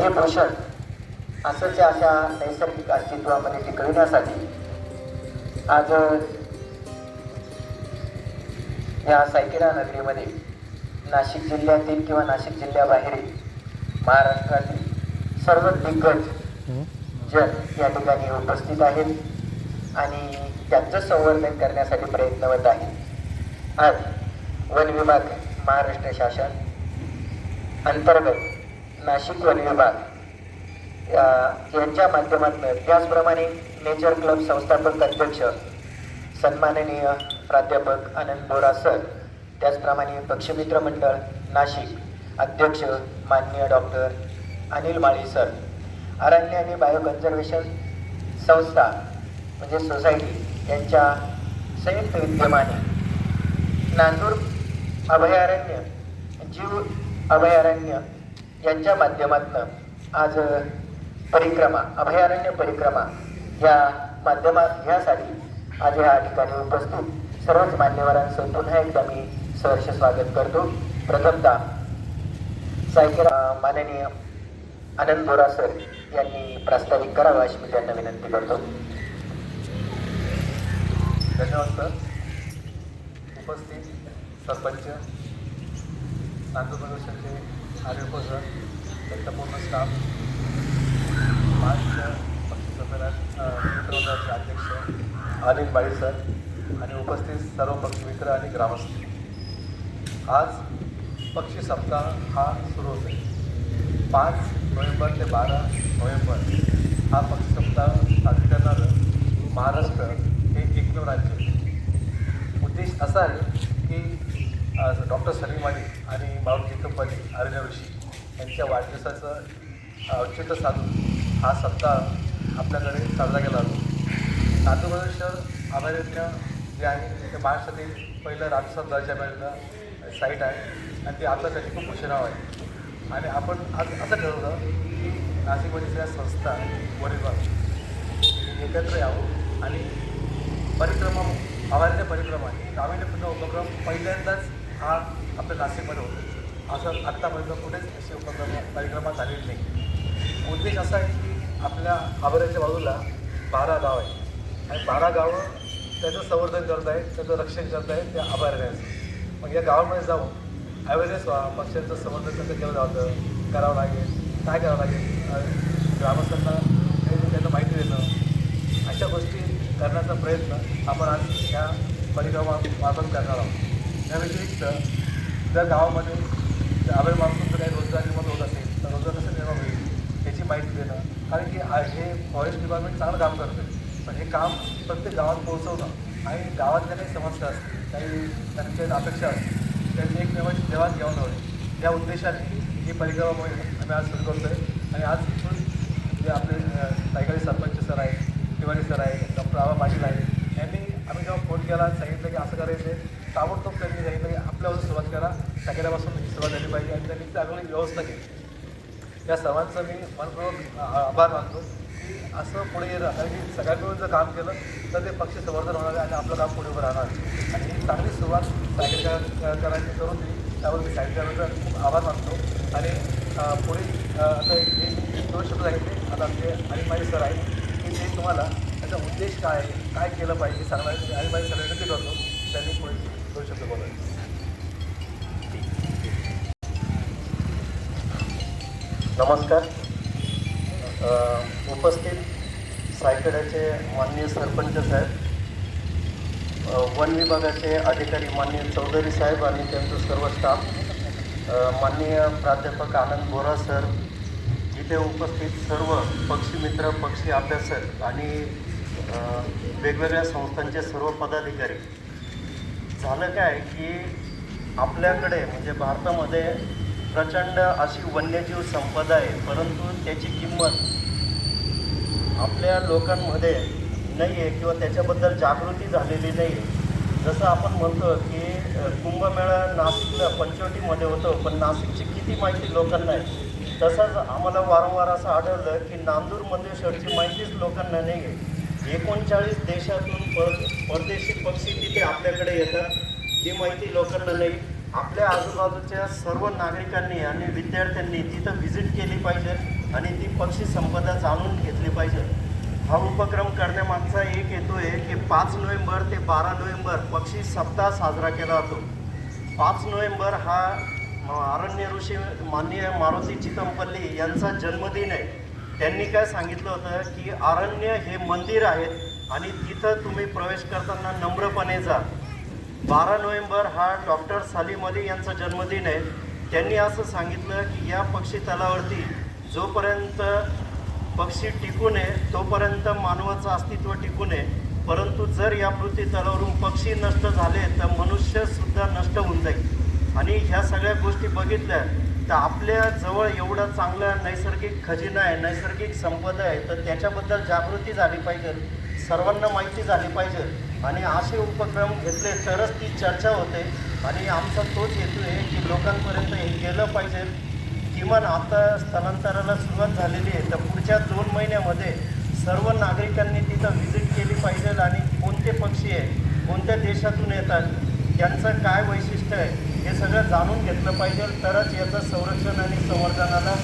हे भूषण असंच अशा नैसर्गिक अस्तित्वामध्ये टिकविण्यासाठी आज या सायकेला नगरीमध्ये नाशिक जिल्ह्यातील किंवा नाशिक जिल्ह्याबाहेरील महाराष्ट्रातील सर्व दिग्गज जन या ठिकाणी उपस्थित आहेत आणि त्यांचं संवर्धन करण्यासाठी प्रयत्नवत आहे आज वन विभाग महाराष्ट्र शासन अंतर्गत नाशिक वन विभाग या- यांच्या माध्यमातून त्याचप्रमाणे नेचर क्लब संस्थापक अध्यक्ष सन्माननीय प्राध्यापक आनंद बोरा सर त्याचप्रमाणे पक्षमित्र मंडळ नाशिक अध्यक्ष माननीय डॉक्टर अनिल माळी सर अरण्य आणि बायो कन्झर्वेशन संस्था म्हणजे सोसायटी यांच्या संयुक्त विद्यमाने नांदूर अभयारण्य जीव अभयारण्य यांच्या माध्यमातून आज परिक्रमा अभयारण्य परिक्रमा या माध्यमात ह्यासाठी आज ह्या ठिकाणी उपस्थित सर्वच मान्यवरांचं पुन्हा एकदा मी सहर्ष स्वागत करतो. प्रथमतः सायकल माननीय आनंद बोरा सर यांनी प्रास्ताविक करावं अशी मी त्यांना विनंती करतो. धन्यवाद सर. उपस्थित सरपंच नांदूर प्रदेशाचे आरोग्य सर. त्यांचा पूर्ण स्टाफ महाराष्ट्र पक्षी संमेलन मित्रमंडळाचे अध्यक्ष अनिल बाई सर आणि उपस्थित सर्व पक्षी मित्र आणि ग्रामस्थ. आज पक्षी सप्ताह हा सुरू होतो पाच नोव्हेंबर ते बारा नोव्हेंबर हा पक्षी सप्ताह साजरी करणारं महाराष्ट्र हे एकमेव राज्य उद्देश असा आहे की डॉक्टर सलीम अली आणि माऊली जिकप्पली आर्य ऋषी यांच्या वाढदिवसाचं औचित्य साधून हा सप्ताह आपल्याकडे साजरा केला जातो. नांदूर शहर अभयारण्य जे आहे ते महाराष्ट्रातील पहिलं राजस्थान दर्जा मिळालेलं साईट आहे. आणि ते आपल्यासाठी खूप उशिराव आहे आणि आपण आज असं ठरवलं की नाशिकमध्ये सगळ्या संस्था वन एकत्र यावं आणि परिक्रमा अभयारण्य परिक्रमा ही नाविन्यपूर्ण उपक्रम पहिल्यांदाच हा आपल्या नाशिकमध्ये होतो. असं आत्तापर्यंत कुठेच असे उपक्रम परिक्रमा झालेली नाही. उद्देश असा आहे की आपल्या अभयारण्याच्या बाजूला बारा गाव आहे आणि बारा गावं त्याचं संवर्धन करत आहेत त्याचं रक्षण करत आहेत त्या अभयारण्याचं मग या गावामध्ये जाऊन अवेअरनेस व्हा पक्ष्यांचं संवर्धन कसं केलं जातं करावं लागेल काय करावं लागेल ग्रामस्थांना त्यांना माहिती देणं अशा गोष्टी करण्याचा प्रयत्न आपण आज या परिक्रमा मार्फत करणार आहोत. या व्यतिरिक्त जर गावामध्ये अभय माणसांचं जर काही रोजगार निर्माण होत असेल तर रोजगार कसं निर्माण होईल याची माहिती देणं. कारण की हे फॉरेस्ट डिपार्टमेंट चांगलं काम करतं पण हे काम प्रत्येक गावात पोहोचवणं आणि गावातल्या काही समस्या असतील काही त्यांच्या अपेक्षा असतील त्यांनी एकमेकांची देवाण घेऊन होईल या उद्देशाने ही परिक्रमामुळे आम्ही आज सुरू करतो आहे आणि आज इथून जे आपले सायकाळी सरपंच सर आहेत तिवारी सर आहे डॉक्टर आबा पाटील आहेत यांनी आम्ही जेव्हा फोन केला सांगितलं की असं करायचं आहे ताबडतोब त्यांनी सांगितलं पाहिजे आपल्यापासून सुरुवात करा. सगळ्यापासून सुरुवात झाली पाहिजे आणि त्यांनी चांगली व्यवस्था केली. या सर्वांचं मी मनपूर्वक आभार मानतो की असं पुढे येणं कारण की सगळ्या मिळून जर काम केलं तर ते पक्ष संवर्धन होणार आणि आपलं काम पुढे उभं राहणार आणि ही चांगली सुरुवात सायकल करून दिली त्यावर मी सायकलचा खूप आभार मानतो. आणि पुढे पुढील आता एक दोन शब्द सांगितले आता आमचे अनिमाई सर आहेत की ते तुम्हाला त्याचा उद्देश काय आहे काय केलं पाहिजे सांगणार आणि अनिमाई सर ते करतो. त्यांनी पुढे दोन शब्द नमस्कार उपस्थित सायकड्याचे माननीय सरपंच साहेब वन विभागाचे अधिकारी माननीय चौधरी साहेब आणि त्यांचं सर्व स्टाफ माननीय प्राध्यापक आनंद बोरा सर इथे उपस्थित सर्व पक्षी मित्र पक्षी अभ्यासक आणि वेगवेगळ्या संस्थांचे सर्व पदाधिकारी झालं काय की आपल्याकडे म्हणजे भारतामध्ये प्रचंड अशी वन्यजीव संपदा आहे परंतु त्याची किंमत आपल्या लोकांमध्ये नाही आहे किंवा त्याच्याबद्दल जागृती झालेली नाही आहे जसं आपण म्हणतो की कुंभमेळा नाशिकला पंचवटीमध्ये होतो पण नाशिकची किती माहिती लोकांना आहे? तसंच आम्हाला वारंवार असं आढळलं की नांदूर शेवटची माहितीच लोकांना नाही आहे एकोणचाळीस देशातून पर परदेशी पक्षी तिथे आपल्याकडे येतात. जी माहिती लोकांना नाही आपल्या आजूबाजूच्या सर्व नागरिकांनी आणि विद्यार्थ्यांनी तिथं व्हिजिट केली पाहिजे आणि ती पक्षी संपदा जाणून घेतली पाहिजे. हा उपक्रम करण्यामागचा एक हेतू आहे की पाच नोव्हेंबर ते बारा नोव्हेंबर पक्षी सप्ताह साजरा केला जातो. पाच नोव्हेंबर हा अरण्य ऋषी माननीय मारुती चितमपल्ली यांचा जन्मदिन आहे. त्यांनी काय सांगितलं होतं की अरण्य हे मंदिर आहे आणि तिथं तुम्ही प्रवेश करताना नम्रपणे जा. बारा नोव्हेंबर हा डॉक्टर सालीम अली यांचा जन्मदिन आहे. त्यांनी असं सांगितलं की या पक्षी तलावरती जोपर्यंत पक्षी टिकून आहे तोपर्यंत मानवाचं अस्तित्व टिकून आहे. परंतु जर या पृथ्वी तलावरून पक्षी नष्ट झाले तर मनुष्यसुद्धा नष्ट होऊन जाईल. आणि ह्या सगळ्या गोष्टी बघितल्या तर आपल्या जवळ एवढा चांगला नैसर्गिक खजिना आहे नैसर्गिक संपदा आहे तर त्याच्याबद्दल जागृती झाली पाहिजे सर्वांना माहिती झाली पाहिजे. आणि असे उपक्रम घेतले तरच ती चर्चा होते. आणि आमचा तोच हेतू आहे की लोकांपर्यंत हे गेलं पाहिजे. किमान आता स्थलांतराला सुरुवात झालेली आहे तर पुढच्या दोन महिन्यामध्ये सर्व नागरिकांनी तिथं व्हिजिट केली पाहिजे. आणि कोणते पक्षी आहे कोणत्या देशातून येतात त्यांचं काय वैशिष्ट्य आहे हे सगळं जाणून घेतलं पाहिजे. तरच याचं संरक्षण आणि संवर्धनाला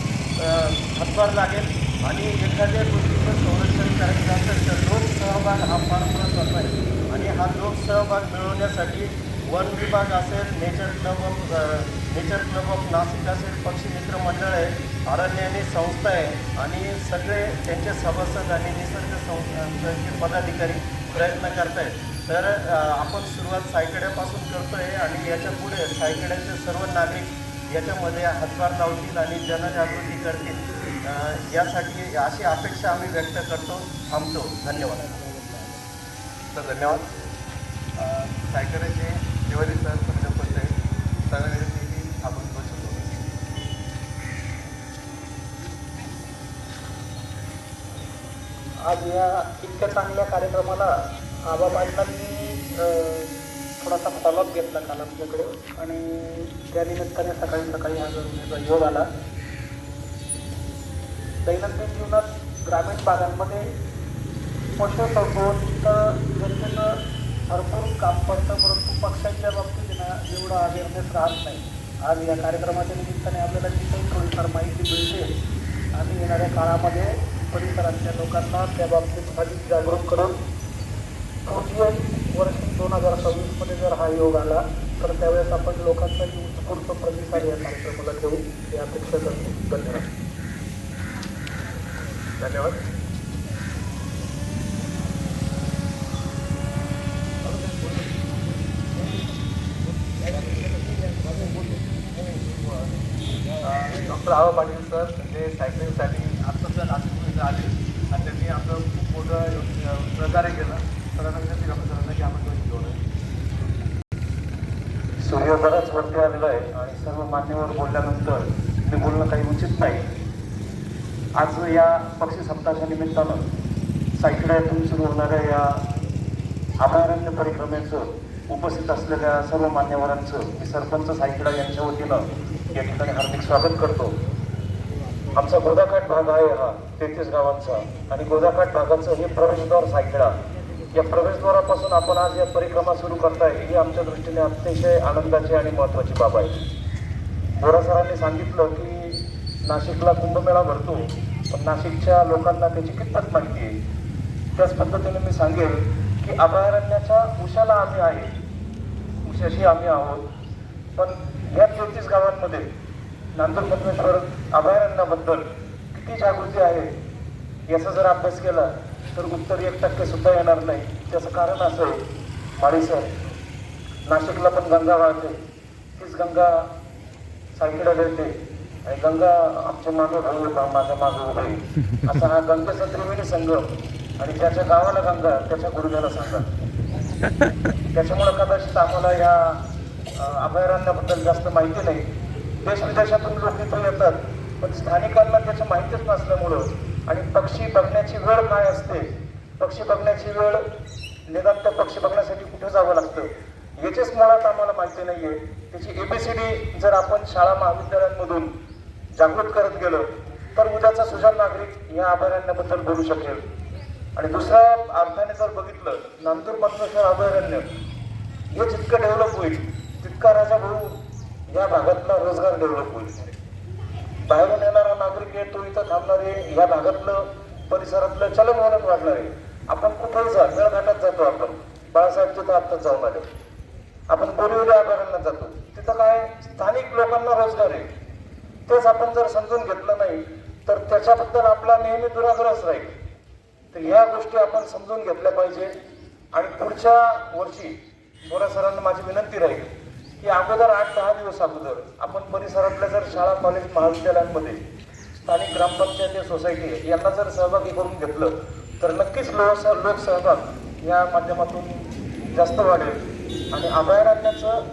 हातभार लागेल. आणि एखाद्या गोष्टीचं संरक्षण करायचं असेल तर लोकसहभाग हा फार महत्त्वाचा आहे. आणि हा लोकसहभाग मिळवण्यासाठी वन विभाग असेल nature club of nature club of Nashik असेल पक्षी मित्र मंडळ आहे अरण्य आणि संस्था आहे. आणि सगळे त्यांचे सभासद आणि निसर्ग संस्थांचे पदाधिकारी प्रयत्न करतायत. तर आपण सुरुवात सायकड्यापासून करतो आहे आणि याच्यापुढे सायकड्याचे सर्व नागरिक याच्यामध्ये हातभार लावतील आणि जनजागृती करतील. यासाठी अशी अपेक्षा आम्ही व्यक्त करतो थांबतो. धन्यवाद. तर धन्यवाद. सायकड्याचे दिवाळी सर पंचपत आहे सगळ्यांनी आपण करू शकतो आज या इतक्या चांगल्या कार्यक्रमाला आबा पाटलांनी थोडासा फॉलोअप घेतला काल आमच्याकडे. आणि त्या निमित्ताने सकाळी सकाळी हा जो योग आला. दैनंदिन जीवनात ग्रामीण भागांमध्ये पशुसंवर्धन जनतेनं भरपूर काम पडतं परंतु पक्ष्यांच्या बाबतीत ना एवढा अवेअरनेस राहत नाही. आज या कार्यक्रमाच्या निमित्ताने आपल्याला तिथेही थोडीफार माहिती मिळते आणि येणाऱ्या काळामध्ये परिसरातल्या लोकांना त्या बाबतीत अधिक जागरूक करून पुढच्या वर्ष दोन हजार सव्वीसमध्ये जर हा योग आला तर त्यावेळेस आपण लोकांचा उत्स्फूर्त प्रतिसाद या कार्यक्रमाला देऊ. ही अपेक्षा करतो. धन्यवाद. धन्यवाद. डॉक्टर आवा पाटील सर म्हणजे सायकलिंगसाठी सर आले. आणि त्यांनी आपलं खूप मोठं प्रकारे केलं. तर सरांना की आपण घेऊन सूर्य बराच वरती आलेला आहे आणि सर्व मान्यवर बोलल्यानंतर मी बोलणं काही उचित नाही. आज या पक्षी सप्ताहाच्या निमित्तानं सायकड्यातून सुरू होणाऱ्या या अभयारण्य परिक्रमेचं उपस्थित असलेल्या सर्व मान्यवरांचं मी सरपंच सायकडा यांच्या वतीनं या ठिकाणी हार्दिक स्वागत करतो. आमचा गोदाकाठ भाग आहे हा तेहतीस गावांचा. आणि गोदाकाठ भागाचं हे प्रवेशद्वार सायखेडा. या प्रवेशद्वारापासून आपण आज या परिक्रमा सुरू करताय ही आमच्या दृष्टीने अतिशय आनंदाची आणि महत्त्वाची बाब आहे. बोरा सरांनी सांगितलं की नाशिकला कुंभमेळा भरतो पण नाशिकच्या लोकांना त्याची कितपत माहिती आहे? त्याच पद्धतीने मी सांगेन की अभयारण्याच्या उशाला आम्ही आहे. उशाशी आम्ही आहोत. पण या चौतीस गावांमध्ये नांदूर पद्मेश्वर अभयारण्याबद्दल किती जागृती आहे? याचा जर अभ्यास केला तर उत्तर एक टक्के सुद्धा येणार नाही. त्याचं कारण असं आहे माळी सर नाशिकला पण गंगा वाहते. तीच गंगा सायकडे येते आणि गंगा आमच्या मागे भाऊ माझ्या मागे उभे असा हा गंगेचा त्रिवेणी संगम आणि ज्याच्या गावाला गंगा त्याच्या गुरुजाला सांगा. त्याच्यामुळं कदाचित आम्हाला या अभयारण्याबद्दल जास्त माहिती नाही. देश विदेशातून लोक येतात. पण स्थानिकांना त्याची माहितीच नसल्यामुळं आणि पक्षी बघण्याची वेळ काय असते? पक्षी बघण्याची वेळ निदान त्या पक्षी बघण्यासाठी कुठे जावं लागतं? याचेच मुळात आम्हाला माहिती नाही आहे त्याची एबीसीडी जर आपण शाळा महाविद्यालयांमधून जागृत करत गेलो तर उद्याचा सुजाण नागरिक या अभयारण्याबद्दल बोलू शकेल. आणि दुसऱ्या अर्थाने जर बघितलं नांदूर पद्मेश्वर अभयारण्य हे जितकं डेव्हलप होईल तितका राजा भाऊ या भागातला रोजगार डेव्हलप होईल. बाहेरून येणारा नागरिक आहे तो इथं थांबणार आहे या भागातलं परिसरातलं चलनवलन वाढणार आहे. आपण कुठेही जा मेळघाटात जातो आपण. बाळासाहेब तिथं आत्ता जाऊन आले. आपण बोरिवली अभयारण्यात जातो. तिथं काय स्थानिक लोकांना रोजगार आहे. तेच आपण जर समजून घेतलं नाही तर त्याच्याबद्दल आपला नेहमी दुराग्रह राहील. तर ह्या गोष्टी आपण समजून घेतल्या पाहिजे. आणि पुढच्या वर्षी बोरा सरांना माझी विनंती राहील. की अगोदर आठ दहा दिवस अगोदर आपण परिसरातल्या जर शाळा कॉलेज महाविद्यालयांमध्ये स्थानिक ग्रामपंचायती सोसायटी यांना जर सहभागी करून घेतलं तर नक्कीच लोक लोकसहभाग या माध्यमातून जास्त वाढेल. आणि अभयारण्याचं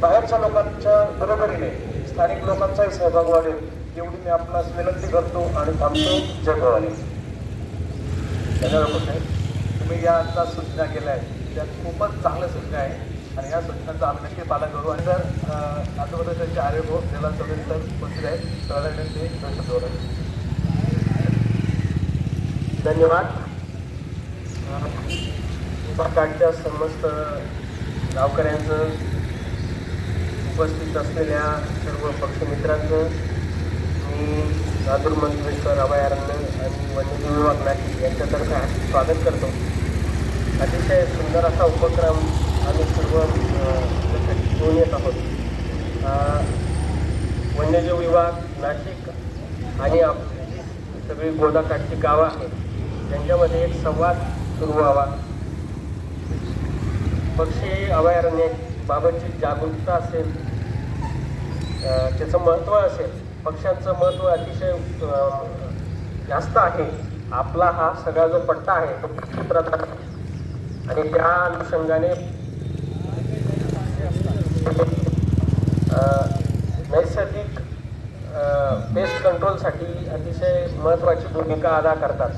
बाहेरच्या लोकांच्या बरोबरीने स्थानिक लोकांचाही सहभाग वाढेल एवढी मी आपणास विनंती करतो आणि थांबतो. जय भवानी. धन्यवाद साहेब. तुम्ही या आता सूचना केल्या आहेत. त्या खूपच चांगल्या सूचना आहे आणि या सूचनांचं आम्ही नक्की पालन करू. आणि जर आजूबाजूचे आर्य भाऊ देवाल चौधरी सर उपस्थित आहेत विनंती दोन शब्द बोला. धन्यवाद. काठच्या समस्त गावकऱ्यांचं उपस्थित असलेल्या सर्व पक्षमित्रांचं मी नादूर मंत्रेश्वर अभयारण्य आणि वन्यजीव विभाग नाशिक यांच्यातर्फे स्वागत करतो. अतिशय सुंदर असा उपक्रम आम्ही सर्व घेऊन येत आहोत. वन्यजीव विभाग नाशिक आणि आपली जी सगळी गोदाकाठची गावं आहेत. त्यांच्यामध्ये एक संवाद सुरू व्हावा. पक्षी अभयारण्याबाबतची जागरूकता असेल त्याचं महत्त्व असेल पक्ष्यांचं महत्त्व अतिशय जास्त आहे. आपला हा सगळा जो पट्टा आहे तो क्षेत्रात आहे. आणि त्या अनुषंगाने नैसर्गिक पेस्ट कंट्रोलसाठी अतिशय महत्त्वाची भूमिका अदा करतात.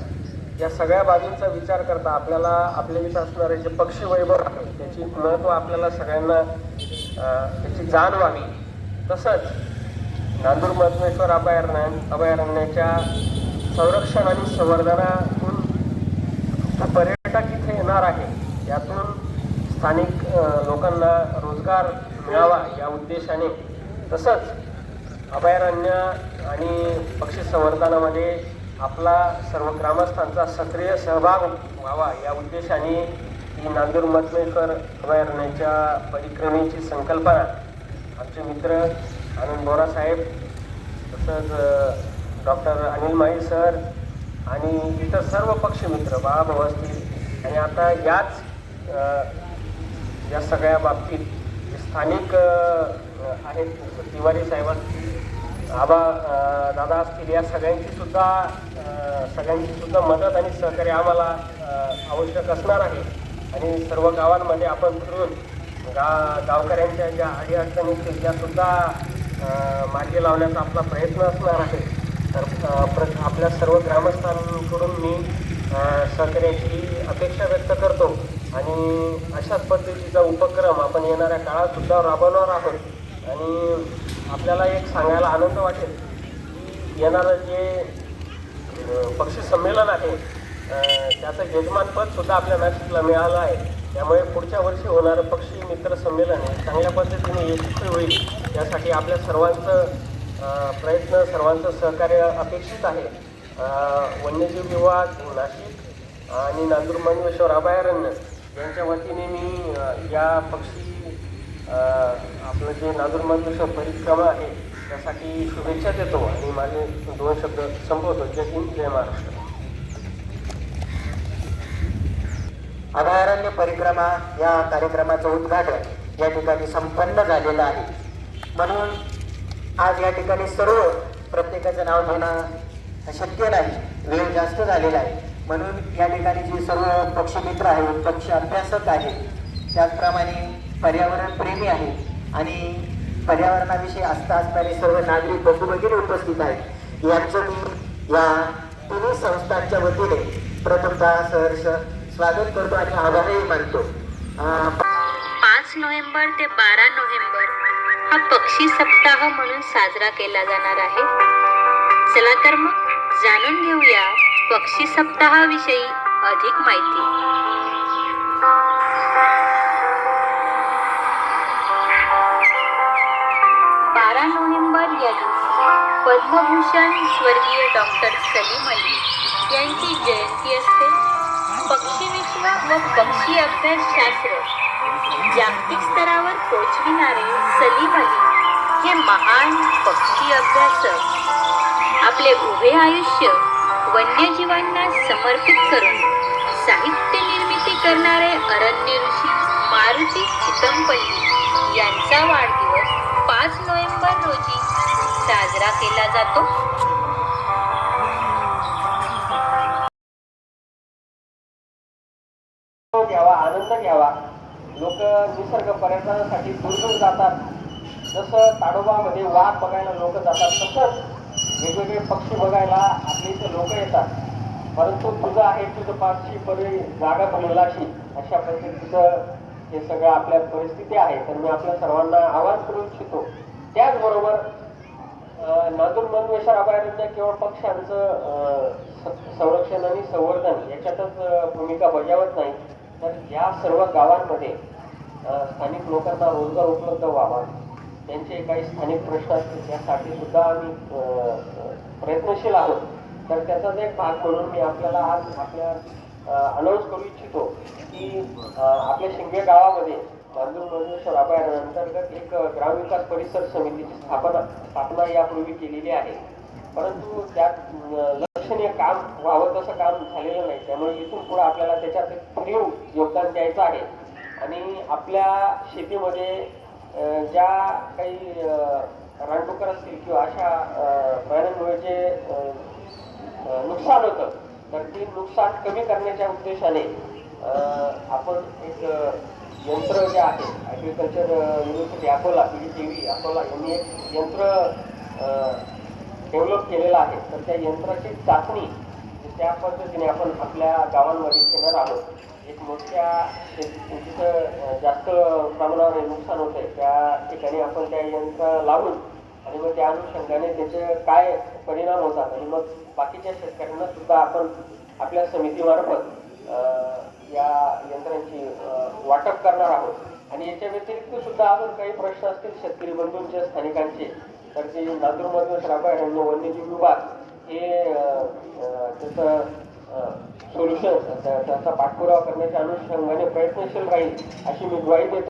या सगळ्या बाबींचा विचार करता आपल्याला आपल्या इथं असणारे जे पक्षी वैभव आहे त्याची महत्त्व आपल्याला सगळ्यांना त्याची जाण व्हावी. तसंच नांदूर मधमेश्वर अभयारण्य अभयारण्याच्या संरक्षण आणि संवर्धनातून पर्यटक इथे येणार आहे यातून स्थानिक लोकांना रोजगार मिळावा या उद्देशाने. तसंच अभयारण्य आणि पक्षी संवर्धनामध्ये आपला सर्व ग्रामस्थांचा सक्रिय सहभाग व्हावा या उद्देशाने ही नांदूर मधमेश्वर अभयारण्याच्या परिक्रमेची संकल्पना आमचे मित्र आनंद बोरा साहेब तसंच डॉक्टर अनिल माळी सर आणि इतर सर्व पक्षमित्र बाळाभाऊ असतील. आणि आता याच या सगळ्या बाबतीत स्थानिक आहेत तिवारी साहेबांची आबा दादा असतील या सगळ्यांची सुद्धा सगळ्यांची सुद्धा मदत आणि सहकार्य आम्हाला आवश्यक असणार आहे. आणि सर्व गावांमध्ये आपण फिरून गा गावकऱ्यांच्या ज्या अडीअडचणी असतील त्यासुद्धा मार्गी लावण्याचा आपला प्रयत्न असणार आहे. तर प्र आपल्या सर्व ग्रामस्थांकडून मी सहकार्याची अपेक्षा व्यक्त करतो. आणि अशाच पद्धतीचा उपक्रम आपण येणाऱ्या काळात सुद्धा राबवणार आहोत. आणि आपल्याला एक सांगायला आनंद वाटेल की येणारं जे अ, पक्षी संमेलन आहे त्याचं यजमानपद सुद्धा आपल्या नाशिकला मिळालं आहे. त्यामुळे पुढच्या वर्षी होणारं पक्षी मित्र संमेलन हे चांगल्या पद्धतीने यशस्वी होईल यासाठी आपल्या सर्वांचं प्रयत्न सर्वांचं सहकार्य अपेक्षित आहे. वन्यजीव विभाग नाशिक आणि नांदूर मणवेश्वर अभयारण्य यांच्या वतीने मी या पक्षी आपलं जे नांदूर परिक्रमा आहे त्यासाठी शुभेच्छा देतो आणि माझे दोन शब्द संपवतो. जय हिंद जय महाराष्ट्र. अभयारण्य परिक्रमा या कार्यक्रमाचं उद्घाटन या ठिकाणी संपन्न झालेलं आहे. म्हणून आज या ठिकाणी सर्व प्रत्येकाचं नाव घेणं शक्य नाही. वेळ जास्त झालेला आहे. म्हणून या ठिकाणी जे सर्व पक्षमित्र आहेत पक्ष अभ्यासक आहेत त्याचप्रमाणे पर्यावरण प्रेमी आहेत आणि पर्यावरणाविषयी आस्था असणारे सर्व नागरिक बंधू उपस्थित आहेत. यांचं मी या तिन्ही संस्थांच्या वतीने प्रथमतः सहर्ष स्वागत करतो आणि आभारही मानतो. पाच नोव्हेंबर ते बारा नोव्हेंबर हा पक्षी सप्ताह म्हणून साजरा केला जाणार आहे. चला तर मग जाणून घेऊया पक्षी सप्ताहाविषयी अधिक माहिती. बारा नोव्हेंबर या दिवशी पद्मभूषण स्वर्गीय डॉक्टर सलीम अली यांची जयंती असते. पक्षी विश्व व पक्षी अभ्यासशास्त्र जागतिक स्तरावर पोचविणारे सलीम अली हे महान पक्षी अभ्यासक. आपले उभे आयुष्य वन्यजीवांना समर्पित करून साहित्य निर्मिती करणारे अरण्य ऋषी मारुती चितमपल्ली यांचा वाढदिवस पाच नोव्हेंबर रोजी साजरा केला जातो. घ्यावा आनंद घ्यावा. लोक निसर्ग पर्यटनासाठी दूर जातात. जसं ताडोबामध्ये वाघ बघायला लोक जातात तसंच वेगवेगळे पक्षी बघायला आपल्या इथे लोक येतात. परंतु तुझं आहे तुझं पाचशी परी जागा बनवलाशी अशा पद्धतीचं हे सगळं आपल्या परिस्थिती आहे. तर मी आपल्या सर्वांना आवाज करू इच्छितो. त्याचबरोबर नादूर नांदूर मनवेश्वर अभयारण्य केवळ पक्ष्यांचं स- संरक्षण आणि संवर्धन याच्यातच भूमिका बजावत नाही. तर या सर्व गावांमध्ये स्थानिक लोकांना रोजगार उपलब्ध व्हावा. त्यांचे काही स्थानिक प्रश्न असतील त्यासाठी सुद्धा आम्ही प्रयत्नशील आहोत. तर त्याचाच एक भाग म्हणून मी आपल्याला आज आपल्या अनाऊन्स करू इच्छितो की आपल्या शिंगे गावामध्ये नांदूर मनवेश्वर अंतर्गत एक ग्रामविकास परिसर समितीची स्थापना स्थापना यापूर्वी केलेली आहे. परंतु त्यात लक्षणीय काम व्हावं तसं काम झालेलं नाही. त्यामुळे इथून पुढे आपल्याला त्याच्यात एक भरीव योगदान द्यायचं आहे. आणि आपल्या शेतीमध्ये ज्या काही रानडुकर असतील किंवा अशा प्राण्यांमुळे जे नुकसान होतं तर ते नुकसान कमी करण्याच्या उद्देशाने आपण एक यंत्र जे आहे agriculture university Akola P D T Akola यांनी एक यंत्र डेव्हलप केलेलं आहे. तर त्या यंत्राची चाचणी त्या पद्धतीने आपण आपल्या गावांमध्ये घेणार आहोत. एक मोठ्या शेत- जास्त प्रमाणावर नुकसान होत आहे. त्या ठिकाणी आपण त्या यंत्र लावून आणि मग त्या अनुषंगाने त्याचे काय परिणाम होतात आणि मग बाकीच्या शेतकऱ्यांना सुद्धा आपण आपल्या समितीमार्फत या यंत्रांची वाटप करणार आहोत. आणि याच्या व्यतिरिक्त सुद्धा अजून काही प्रश्न असतील शेतकरी बंधूंचे स्थानिकांचे. तर ते नांदूरमधून अभयारण्य वन्यजीव विभाग हे त्याचं सोल्युशन त्याचा पाठपुरावा करण्याच्या अनुषंगाने प्रयत्नशील राहील अशी मी ग्वाही देतो.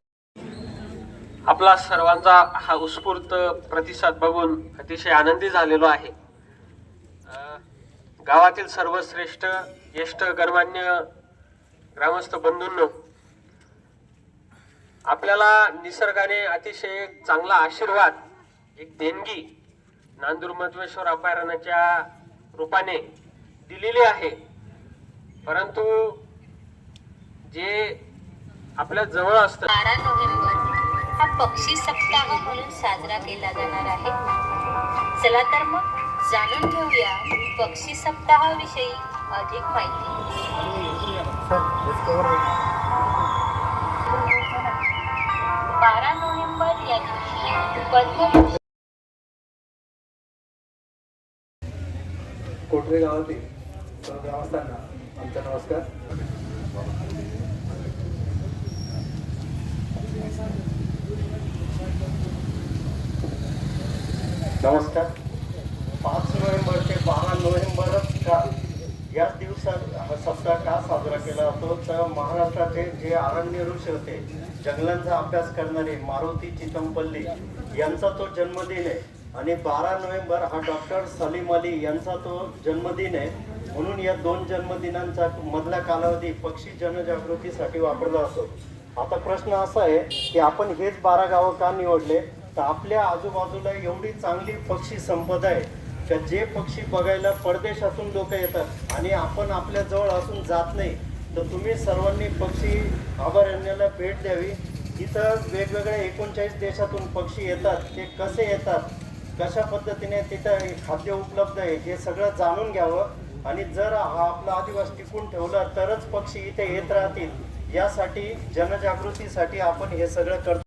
आपला सर्वांचा हा उत्स्फूर्त प्रतिसाद बघून अतिशय आनंदी झालेलो आहे. गावातील सर्वश्रेष्ठ ज्येष्ठ गणमान्य ग्रामस्थ बंधूंनो आपल्याला निसर्गाने अतिशय चांगला आशीर्वाद एक देणगी नांदूर मध्वेश्वर अभयारण्याच्या रूपाने दिलेली आहे. परंतु जे आपल्या जवळ असतं बारा नोव्हेंबर हा पक्षी सप्ताह म्हणून साजरा केला जाणार आहे. चला तर मग जाणून घेऊया पक्षी सप्ताहाविषयी अधिक माहिती. बारा नोव्हेंबर या दिवशी पद्मभूषण कोटरे गावातील? सर्व ग्रामस्थांना आमचा नमस्कार. नमस्कार. पाच नोव्हेंबर ते बारा नोव्हेंबरच का? याच दिवसात हा सप्ताह का साजरा केला जातो? तर महाराष्ट्राचे जे अरण्य ऋषी होते जंगलांचा अभ्यास करणारे मारुती चितमपल्ली यांचा तो जन्मदिन आहे. आणि बारा नोव्हेंबर हा डॉक्टर सलीम अली यांचा तो जन्मदिन आहे. म्हणून या दोन जन्मदिनांचा मधला कालावधी पक्षी जनजागृतीसाठी वापरला जातो. आता प्रश्न असा आहे की आपण हेच बारा गावं का निवडले? तर आपल्या आजूबाजूला एवढी चांगली पक्षी संपदा आहे का जे पक्षी बघायला परदेशातून लोक येतात आणि आपण आपल्या जवळ असून जात नाही? तर तुम्ही सर्वांनी पक्षी अभयारण्याला भेट द्यावी. इथं वेगवेगळ्या एकोणचाळीस देशातून पक्षी येतात. ते कसे येतात? कशा पद्धतीने तिथं खाद्य उपलब्ध आहे हे सगळं जाणून घ्यावं आणि जर हा आपला आदिवास टिकून ठेवला तरच पक्षी इथे येत राहतील यासाठी जनजागृतीसाठी आपण हे सगळं करतो.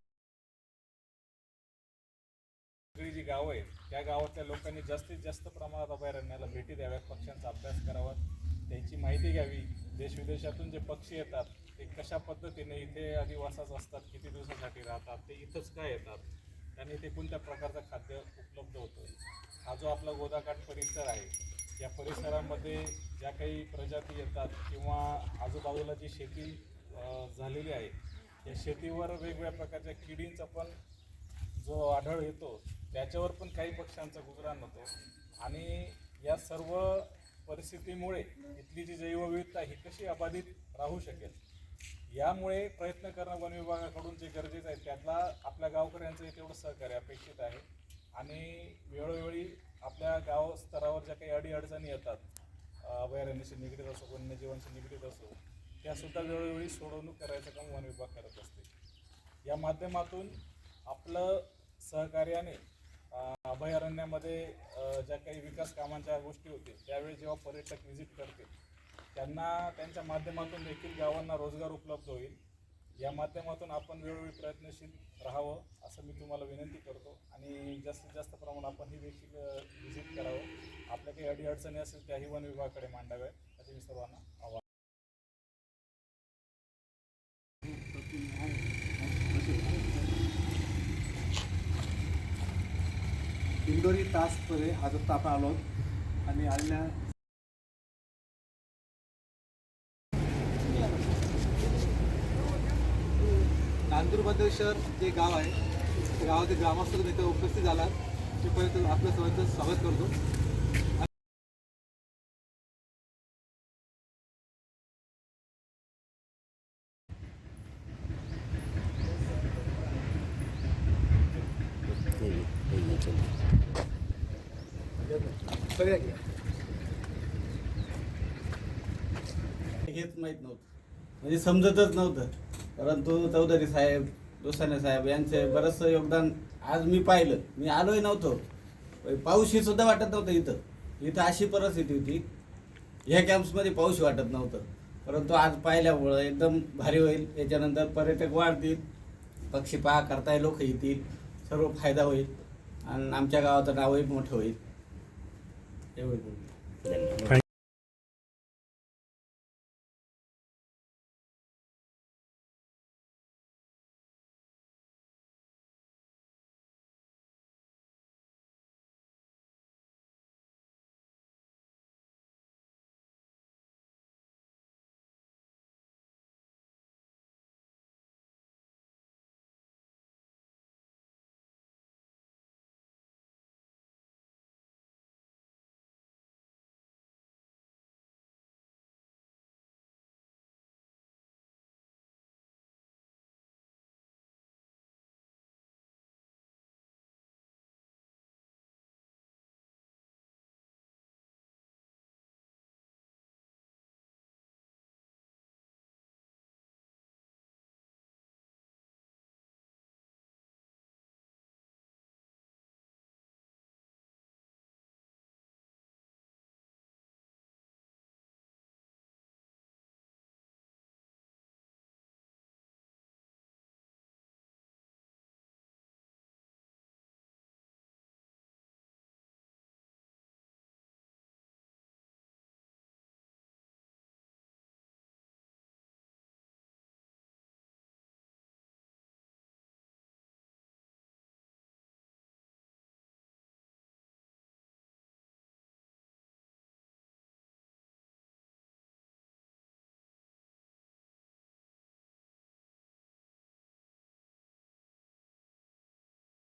सगळी जी गावं आहेत त्या गावातल्या लोकांनी जास्तीत जास्त प्रमाणात अभयारण्याला भेटी द्याव्यात पक्ष्यांचा अभ्यास करावा त्यांची माहिती घ्यावी देश विदेशातून जे पक्षी येतात ते कशा पद्धतीने इथे आदिवासाच असतात किती दिवसासाठी राहतात ते इथंच काय येतात? त्यांनी ते कोणत्या प्रकारचं खाद्य उपलब्ध होतं? हा जो आपला गोदाकाठ परिसर आहे या परिसरामध्ये ज्या काही प्रजाती येतात किंवा आजूबाजूला जी शेती झालेली आहे या शेतीवर वेगवेगळ्या प्रकारच्या किडींचा पण जो आढळ येतो त्याच्यावर पण काही पक्ष्यांचा गुजराण होतो. आणि या सर्व परिस्थितीमुळे इथली जी जैवविविधता ही कशी अबाधित राहू शकेल? यामुळे प्रयत्न करणं वन विभागाकडून जे गरजेचं आहे त्यातला आपल्या गावकऱ्यांचं तेवढं सहकार्य अपेक्षित आहे. आणि वेळोवेळी आपल्या गाव स्तरावर ज्या काही अडीअडचणी येतात अभयारण्याशी निगडीत असो वन्यजीवांशी निगडीत असो त्यासुद्धा वेळोवेळी सोडवणूक करायचं काम वन विभाग करत असते. या माध्यमातून आपलं सहकार्याने अभयारण्यामध्ये ज्या काही विकास कामांच्या गोष्टी होतील त्यावेळी जेव्हा पर्यटक व्हिजिट करतील त्यांना त्यांच्या माध्यमातून देखील गावांना रोजगार उपलब्ध होईल. या माध्यमातून आपण वेळोवेळी प्रयत्नशील राहावं असं मी तुम्हाला विनंती करतो. आणि जास्तीत जास्त प्रमाणात आपण ही देखील व्हिजिट करावं. आपल्या काही अडीअडचणी असेल त्याही वन विभागाकडे मांडाव्या असे मी सर्वांना आवाहन इंदोरी टास्कमध्ये हा आता आपण आलो आणि आलेल्या नांदूरमध्ये शहर जे गाव आहे त्या गावातील ग्रामस्थ इथे उपस्थित झाला ते पर्यंत आपलं सर्वांचं स्वागत करतो. हेच माहीत नव्हतं. म्हणजे समजतच नव्हतं. परंतु चौधरी साहेब दोसाने साहेब यांचे बरंचसं योगदान आज मी पाहिलं. मी आलोय नव्हतो. पाऊसही सुद्धा वाटत नव्हतं इथं. इथं अशी परिस्थिती होती. ह्या कॅम्प्समध्ये पाऊस वाटत नव्हतं. परंतु आज पाहिल्यामुळं एकदम भारी होईल. याच्यानंतर पर्यटक वाढतील. पक्षी पहा करताय लोक येतील. सर्व फायदा होईल. आणि आमच्या गावाचं नावही मोठं होईल. एवढं